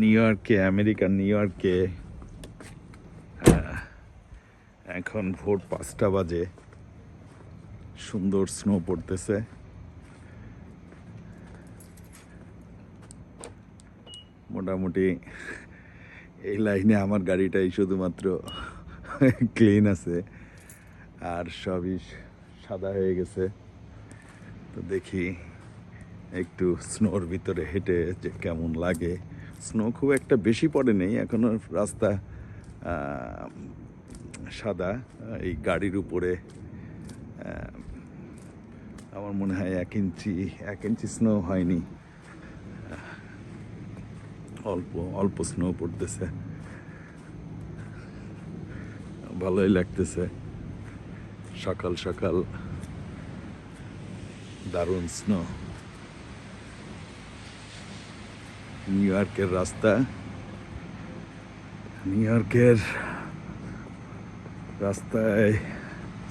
New ইয়র্কে আমেরিকার new ইয়র্কে এখন ভোর পাঁচটা বাজে। সুন্দর স্নো পড়তেছে। মোটামুটি এই লাইনে আমার গাড়িটাই শুধুমাত্র ক্লিন আছে। আর সবই সাদা হয়ে গেছে। তো দেখি একটু স্নোর ভিতরে হেঁটে যে কেমন লাগে। স্নো খুব একটা বেশি পড়ে নেই এখনও রাস্তা সাদা, এই গাড়ির উপরে আমার মনে হয় এক ইঞ্চি এক ইঞ্চি স্নো হয়নি। অল্প অল্প স্নো পড়তেছে। ভালোই লাগতেছে। সকাল সকাল, দারুণ স্নো। নিউ ইয়র্কের রাস্তা। নিউ ইয়র্কের রাস্তায়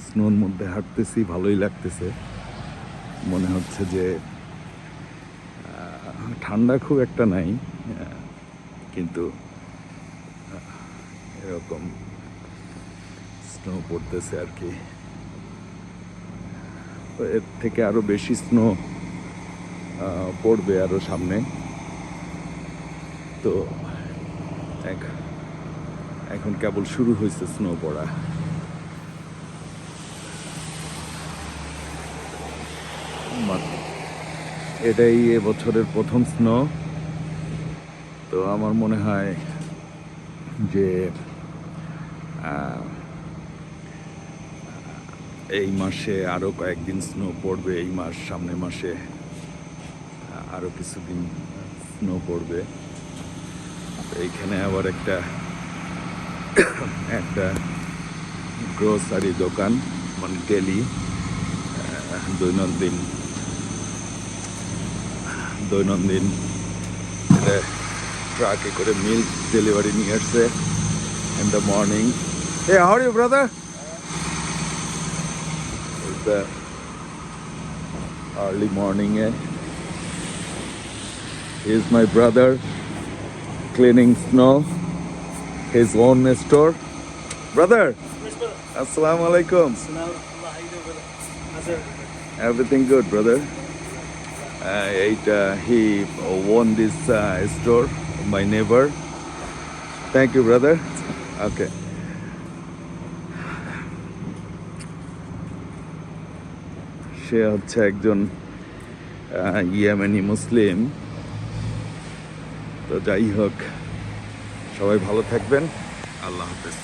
স্নোর মধ্যে হাঁটতেছি, ভালোই লাগতেছে। মনে হচ্ছে যে ঠান্ডা খুব একটা নাই কিন্তু এরকম স্নো পড়তেছে আর কি। এর থেকে আরও বেশি স্নো পড়বে আরও সামনে। তো এখন কেবল শুরু হয়েছে স্নো পড়া। এটাই এবছরের প্রথম স্নো তো আমার মনে হয় যে এই মাসে আরও কয়েকদিন স্নো পড়বে, এই মাস, সামনের মাসে আরও কিছুদিন স্নো পড়বে। এইখানে আবার একটা একটা গ্রোসারি দোকান মানে ডেলি দৈনন্দিন দৈনন্দিন এটা ট্রাকে করে মিল ডেলিভারি নিয়ে আসছে in the morning hey Hari brother early মর্নিংয়ে is my brother cleaning snow, his own store. Brother, assalamu alaikum. Everything good, brother. Uh, it, uh, he won this uh, store, my neighbor. Thank you, brother. Okay. সে হচ্ছে একজন আহ, Yemeni মুসলিম তো যাই হোক সবাই ভালো থাকবেন। আল্লাহ হাফেজ।